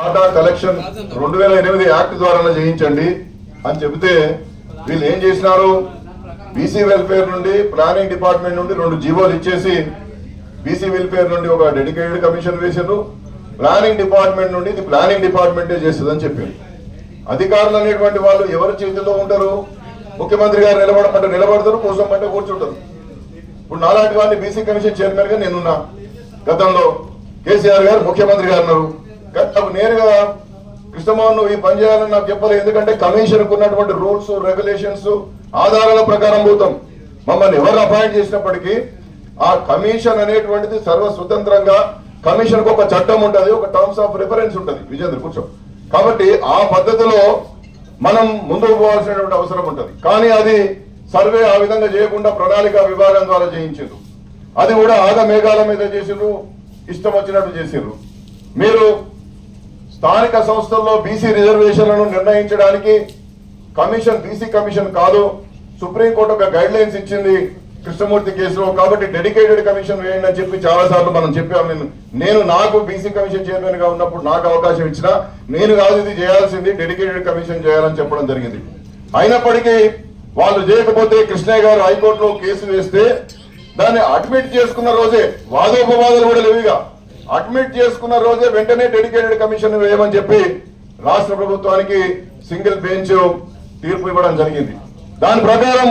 Tata collection రెండు వేల ఎనిమిది యాక్ట్ ద్వారా చేయించండి అని చెబితే వీళ్ళు ఏం చేసినారు? బీసీ వెల్ఫేర్ నుండి ప్లానింగ్ డిపార్ట్మెంట్ నుండి రెండు జీవోలు ఇచ్చేసి బీసీ వెల్ఫేర్ నుండి ఒక డెడికేటెడ్ కమిషన్ వేసారు ప్లానింగ్ డిపార్ట్మెంట్ నుండి ఇది ప్లానింగ్ డిపార్ట్మెంటే చేస్తుందని చెప్పారు. అధికారులు అనేటువంటి వాళ్ళు ఎవరి చేతిలో ఉంటారు? ముఖ్యమంత్రి గారు నిలబడమంటే నిలబడతారు కూర్చోమంటే కూర్చుంటారు. ఇప్పుడు నాలాంటి వాడిని బీసీ కమిషన్ చైర్మన్గా నేనున్నా. గతంలో కేసీఆర్ గారు ముఖ్యమంత్రి గారు ఉన్నారు. కానీ నేరుగా కృష్ణమోహన్ నువ్వు ఈ పని చేయాలని నాకు చెప్పలేదు ఎందుకంటే కమిషన్ ఉన్నటువంటి రూల్స్ రెగ్యులేషన్స్ ఆధారాల ప్రకారం పోతాం. మమ్మల్ని ఎవరు అపాయింట్ చేసినప్పటికీ ఆ కమిషన్ అనేటువంటిది సర్వ స్వతంత్రంగా కమిషన్ ఒక చట్టం ఉంటది ఒక టర్మ్స్ ఆఫ్ రిఫరెన్స్ ఉంటది. విజేంద్ర కూర్చో. కాబట్టి ఆ పద్ధతిలో మనం ముందుకు పోవాల్సినటువంటి అవసరం ఉంటది. కానీ అది సర్వే ఆ విధంగా చేయకుండా ప్రణాళిక విభాగం ద్వారా చేయించారు అది కూడా ఆగ మేఘాల మీద చేసిండ్రు ఇష్టం వచ్చినట్టు చేసిండ్రు. మీరు స్థానిక సంస్థల్లో బీసీ రిజర్వేషన్లను నిర్ణయించడానికి కమిషన్ బీసీ కమిషన్ కాదు సుప్రీంకోర్టు ఒక గైడ్ లైన్స్ ఇచ్చింది కృష్ణమూర్తి కేసులో. కాబట్టి డెడికేటెడ్ కమిషన్ వేయండి అని చెప్పి చాలా సార్లు మనం చెప్పాము నేను నేను నాకు బీసీ కమిషన్ చైర్మన్గా ఉన్నప్పుడు నాకు అవకాశం ఇచ్చినా నేను కాదు ఇది చేయాల్సింది డెడికేటెడ్ కమిషన్ చేయాలని చెప్పడం జరిగింది. అయినప్పటికీ వాళ్ళు చేయకపోతే కృష్ణయ్య గారు హైకోర్టులో కేసు వేస్తే దాన్ని అడ్మిట్ చేసుకున్న రోజే వాదోపవాదాలు కూడా లేవుగా అడ్మిట్ చేసుకున్న రోజే వెంటనే డెడికేటెడ్ కమిషన్ వేయమని చెప్పి రాష్ట్ర ప్రభుత్వానికి సింగిల్ బెంచ్ తీర్పు ఇవ్వడం జరిగింది. దాని ప్రకారం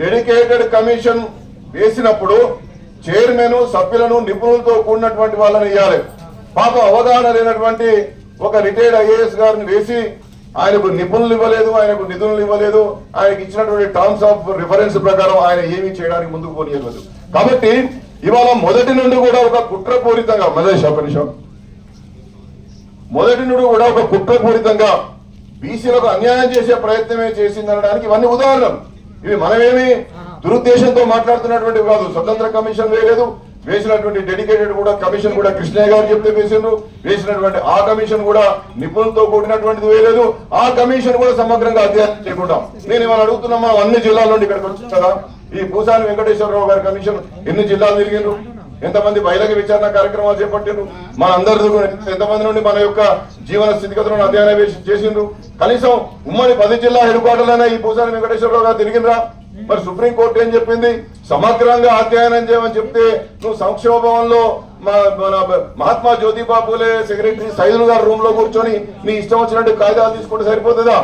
డెడికేటెడ్ కమిషన్ వేసినప్పుడు చైర్మన్ సభ్యులను నిపుణులతో కూడినటువంటి వాళ్ళని ఇవ్వాలి పాప అవగాహన లేనటువంటి ఒక రిటైర్డ్ ఐఏఎస్ గారిని వేసి ఆయనకు నిపుణులు ఇవ్వలేదు ఆయనకు నిధులు ఇవ్వలేదు ఆయనకు ఇచ్చినటువంటి టర్మ్స్ ఆఫ్ రిఫరెన్స్ ప్రకారం ఆయన ఏమీ చేయడానికి ముందుకు పోనీయలేదు. కాబట్టి ఇవాళ మొదటి నుండి కూడా ఒక కుట్రపూరితంగా మలేష్ ఒక నిమిషం మొదటి నుండి కూడా ఒక కుట్రపూరితంగా బీసీలకు అన్యాయం చేసే ప్రయత్నమే చేసిందనడానికి ఇవన్నీ ఉదాహరణలు. ఇవి మనమేమి దురుద్దేశంతో మాట్లాడుతున్నటువంటివి కాదు స్వతంత్ర కమిషన్ వేయలేదు. వేసినటువంటి డెడికేటెడ్ కూడా కమిషన్ కూడా కృష్ణయ్య గారు చెప్తే వేసిండ్రు. వేసినటువంటి ఆ కమిషన్ కూడా నిపుణులతో కూడినటువంటిది వేయలేదు. ఆ కమిషన్ కూడా సమగ్రంగా అధ్యయనం చేయకుండా. నేను ఇవాళ అడుగుతున్నా మనం అన్ని జిల్లాల నుండి ఇక్కడికి వచ్చి కదా ఈ పూసాని వెంకటేశ్వరరావు గారి కమిషన్ ఎన్ని జిల్లాలు తిరిగిండ్రు? ఎంతమంది బహిరంగ విచారణ కార్యక్రమాలు చేపట్టిండ్రు? మన అందరి ఎంతమంది నుండి మన యొక్క జీవన స్థితిగతులను అధ్యయనం చేసిండ్రు? కనీసం ఉమ్మడి పది జిల్లా హెడ్ క్వార్టర్లైనా ఈ పూసాని వెంకటేశ్వరరావు గారు తిరిగిండ్రా? మరి సుప్రీం కోర్టు ఏం చెప్పింది? సమగ్రంగా అధ్యయనం చేయమని చెప్తే నువ్వు సంక్షేమ భవన్లో మా- మన మహాత్మా జ్యోతిబా పూలే సెక్రటరీ సైదులు గారు రూమ్లో కూర్చొని నీ ఇష్టం వచ్చినట్టు కాగితాలు తీసుకుంటే సరిపోతుందా?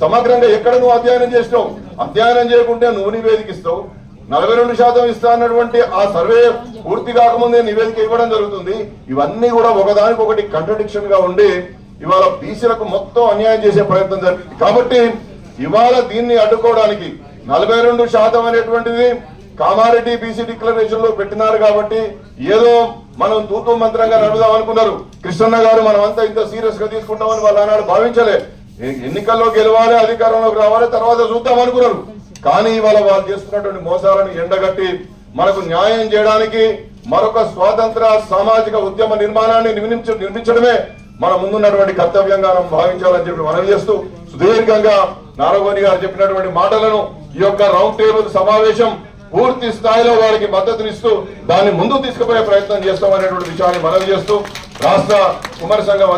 సమగ్రంగా ఎక్కడ నువ్వు అధ్యయనం చేసినావు? అధ్యయనం చేయకుంటే నువ్వు నివేదిక ఇస్తావు నలభై రెండు శాతం ఇస్తా అన్నటువంటి ఆ సర్వే పూర్తి కాకముందే నివేదిక ఇవ్వడం జరుగుతుంది. ఇవన్నీ కూడా ఒకదానికి ఒకటి కంట్రడిక్షన్గా ఉండి ఇవాళ బీసీలకు మొత్తం అన్యాయం చేసే ప్రయత్నం జరిగింది కాబట్టి ఇవాళ దీన్ని అడ్డుకోవడానికి నలభై రెండు శాతం అనేటువంటిది కామారెడ్డి బీసీ డిక్లరేషన్లో పెట్టినారు కాబట్టి ఏదో మనం తూతూ మంత్రంగా నడుదాం అనుకున్నారు. కృష్ణన్న గారు మనం అంతా ఇంత సీరియస్గా తీసుకుంటామని వాళ్ళు ఆనాడు భావించలే. ఎన్నికల్లో గెలవాలి అధికారంలోకి రావాలి తర్వాత చూద్దాం అనుకున్నారు. కానీ ఇవాళ వాళ్ళు చేస్తున్నటువంటి మోసాలను ఎండగట్టి మనకు న్యాయం చేయడానికి మరొక స్వాతంత్ర సామాజిక ఉద్యమ నిర్మాణాన్ని నిర్మించ నిర్మించడమే మన ముందున్నటువంటి కర్తవ్యంగా మనం భావించాలని చెప్పి మనవి చేస్తూ సుదీర్ఘంగా నారగోని గారు చెప్పినటువంటి మాటలను ఈ యొక్క రౌండ్ టేబుల్ సమావేశం పూర్తి స్థాయిలో వారికి మద్దతునిస్తూ దాన్ని ముందుకు తీసుకుపోయే ప్రయత్నం చేస్తామనేటువంటి విషయాన్ని మనవి చేస్తూ రాష్ట్ర కుమార సంఘం